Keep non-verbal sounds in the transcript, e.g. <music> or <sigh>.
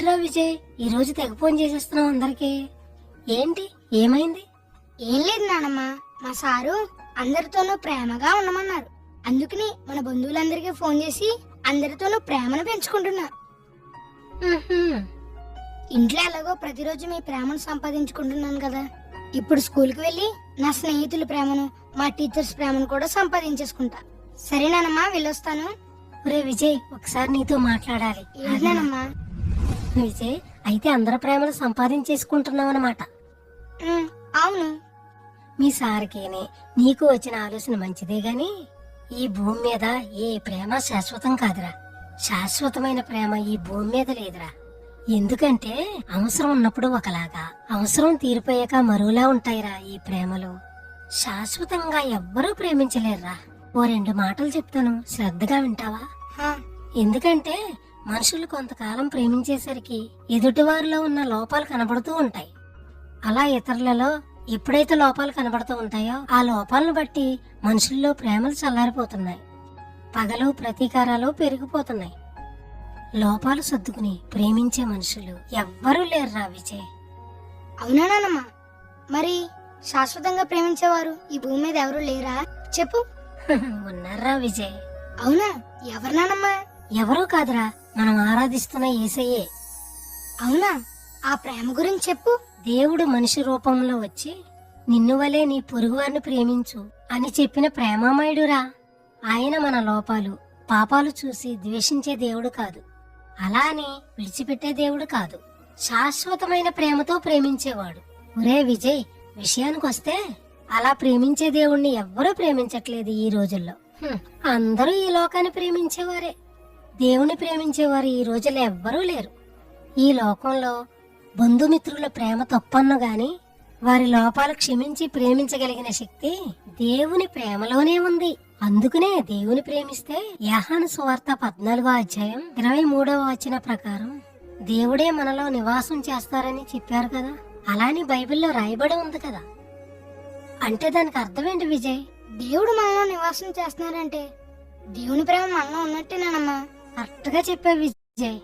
ఏంట్రా విజయ్ ఈ రోజు తెగ ఫోన్ చేసేస్తున్నావు అందరికి. ఏంటి? ఏమైంది? ఏం లేదు నానమ్మ. మా సారు అందరితోనూ ప్రేమగా ఉండమన్నారు. అందుకని మన బంధువులందరికీ ఫోన్ చేసి అందరితోనూ ప్రేమను పెంచుకుంటున్నా. ఉహుం. ఇంట్లో ఎలాగో ప్రతిరోజు మీ ప్రేమను సంపాదించుకుంటున్నాను కదా. ఇప్పుడు స్కూల్కి వెళ్ళి నా స్నేహితుల ప్రేమను మా టీచర్స్ ప్రేమను కూడా సంపాదించేసుకుంటా. సరే నానమ్మా వెళ్ళొస్తాను. ఒరే విజయ్ ఒకసారి నీతో మాట్లాడాలి. ఏంటి నానమ్మా? విజయ్ అయితే అందరి ప్రేమను సంపాదించేసుకుంటున్నావు అనమాట అవును. మీ సార్కేనే నీకు వచ్చిన ఆలోచన మంచిదే గాని ఈ భూమి మీద ఏ ప్రేమ శాశ్వతం కాదురా. శాశ్వతమైన ప్రేమ ఈ భూమి మీద లేదురా. ఎందుకంటే అవసరం ఉన్నప్పుడు ఒకలాగా అవసరం తీరిపోయాక మరోలా ఉంటాయిరా ఈ ప్రేమలు. శాశ్వతంగా ఎవ్వరూ ప్రేమించలేరురా. ఓ రెండు మాటలు చెప్తాను శ్రద్ధగా వింటావా? ఎందుకంటే మనుషులు కొంతకాలం ప్రేమించేసరికి ఎదుటివారిలో ఉన్న లోపాలు కనబడుతూ ఉంటాయి. అలా ఇతరులలో ఎప్పుడైతే లోపాలు కనబడుతూ ఉంటాయో ఆ లోపాలను బట్టి మనుషుల్లో ప్రేమలు చల్లారిపోతున్నాయి. పగలు ప్రతీకారాలు పెరిగిపోతున్నాయి. లోపాలు సర్దుకుని ప్రేమించే మనుషులు ఎవ్వరూ లేరురా విజయ్. అవునా నానమ్మా? మరి శాశ్వతంగా ప్రేమించేవారు ఈ భూమి మీద ఎవరు లేరా? చెప్పు. <laughs> ఉన్నారా విజయ్? అవునా? ఎవరు నానమ్మా? ఎవరూ కాదురా. మనం ఆరాధిస్తున్న ఏసయ్యే. అవునా? ఆ ప్రేమ గురించి చెప్పు. దేవుడు మనిషి రూపంలో వచ్చి నిన్ను వలే నీ పొరుగువారిని ప్రేమించు అని చెప్పిన ప్రేమామయుడురా. ఆయన మన లోపాలు పాపాలు చూసి ద్వేషించే దేవుడు కాదు. అలా అని విడిచిపెట్టే దేవుడు కాదు. శాశ్వతమైన ప్రేమతో ప్రేమించేవాడు. ఒరే విజయ్ విషయానికొస్తే అలా ప్రేమించే దేవుణ్ణి ఎవ్వరూ ప్రేమించట్లేదు ఈ రోజుల్లో. అందరూ ఈ లోకాన్ని ప్రేమించేవారే. దేవుని ప్రేమించేవారు ఈ రోజుల్లో ఎవ్వరూ లేరు. ఈ లోకంలో బంధుమిత్రుల ప్రేమ తప్పన్ను గాని వారి లోపాలు క్షమించి ప్రేమించగలిగిన శక్తి దేవుని ప్రేమలోనే ఉంది. అందుకనే దేవుని ప్రేమిస్తే యాహాను సువార్త పద్నాలుగో అధ్యాయం ఇరవై మూడవ వచ్చిన ప్రకారం దేవుడే మనలో నివాసం చేస్తారని చెప్పారు కదా? అలాని బైబిల్లో రాయబడి ఉంది కదా? అంటే దానికి అర్థమేంటి విజయ్? దేవుడు మనలో నివాసం చేస్తున్నారంటే దేవుని ప్రేమ మనలో ఉన్నట్టేనమ్మా కరెక్ట్గా చెప్పావు విజయ్.